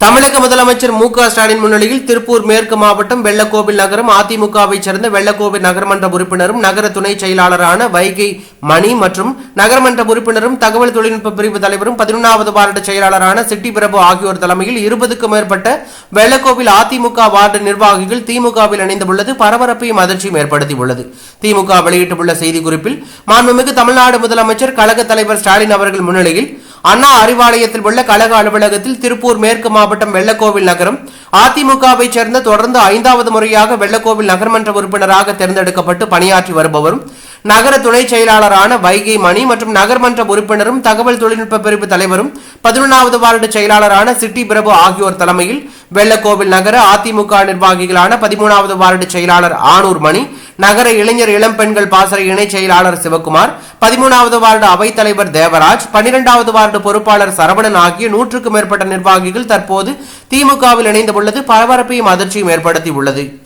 தமிழக முதலமைச்சர் மு க ஸ்டாலின் முன்னிலையில் திருப்பூர் மேற்கு மாவட்டம் வெள்ளக்கோவில் நகரம் அதிமுகவை சேர்ந்த வெள்ளக்கோவில் நகர்மன்ற உறுப்பினரும் நகர துணை செயலாளரான வைகை மணி மற்றும் நகரமன்ற உறுப்பினரும் தகவல் தொழில்நுட்ப பிரிவு தலைவரும் பதினொன்றாவது வார்டு செயலாளரான சிட்டி பிரபு ஆகியோர் தலைமையில் இருபதுக்கும் மேற்பட்ட வெள்ளக்கோவில் அதிமுக வார்டு நிர்வாகிகள் திமுகவில் இணைந்துள்ளது பரபரப்பையும் அதிர்ச்சியும் ஏற்படுத்தியுள்ளது திமுக வெளியிட்டுள்ள செய்திக்குறிப்பில் மாண்புமிகு தமிழ்நாடு முதலமைச்சர் கழக தலைவர் ஸ்டாலின் அவர்கள் முன்னிலையில் அண்ணா அறிவாலயத்தில் உள்ள கழக அலுவலகத்தில் திருப்பூர் மேற்கு மாவட்டம் வெள்ளக்கோவில் நகரம். அதிமுகவை சேர்ந்த தொடர்ந்து ஐந்தாவது முறையாக வெள்ளக்கோவில் நகர்மன்ற உறுப்பினராக தேர்ந்தெடுக்கப்பட்டு பணியாற்றி வருபவரும் நகர துணை செயலாளரான வைகை மணி மற்றும் நகர்மன்ற உறுப்பினரும் தகவல் தொழில்நுட்ப பிரிவு தலைவரும் பதினொன்றாவது வார்டு செயலாளரான சிட்டி பிரபு ஆகியோர் தலைமையில் வெள்ளக்கோவில் நகர அதிமுக நிர்வாகிகளான பதிமூணாவது வார்டு செயலாளர் ஆனூர் மணி நகர இளைஞர் இளம் பெண்கள் பாசறை இணை செயலாளர் சிவகுமார் பதிமூணாவது வார்டு அவைத்தலைவர் தேவராஜ் பன்னிரெண்டாவது வார்டு பொறுப்பாளர் சரவணன் ஆகிய நூற்றுக்கும் மேற்பட்ட நிர்வாகிகள் தற்போது திமுகவில் இணைந்துள்ளது. பரபரப்பையும் அதிர்ச்சியும் ஏற்படுத்தியுள்ளது.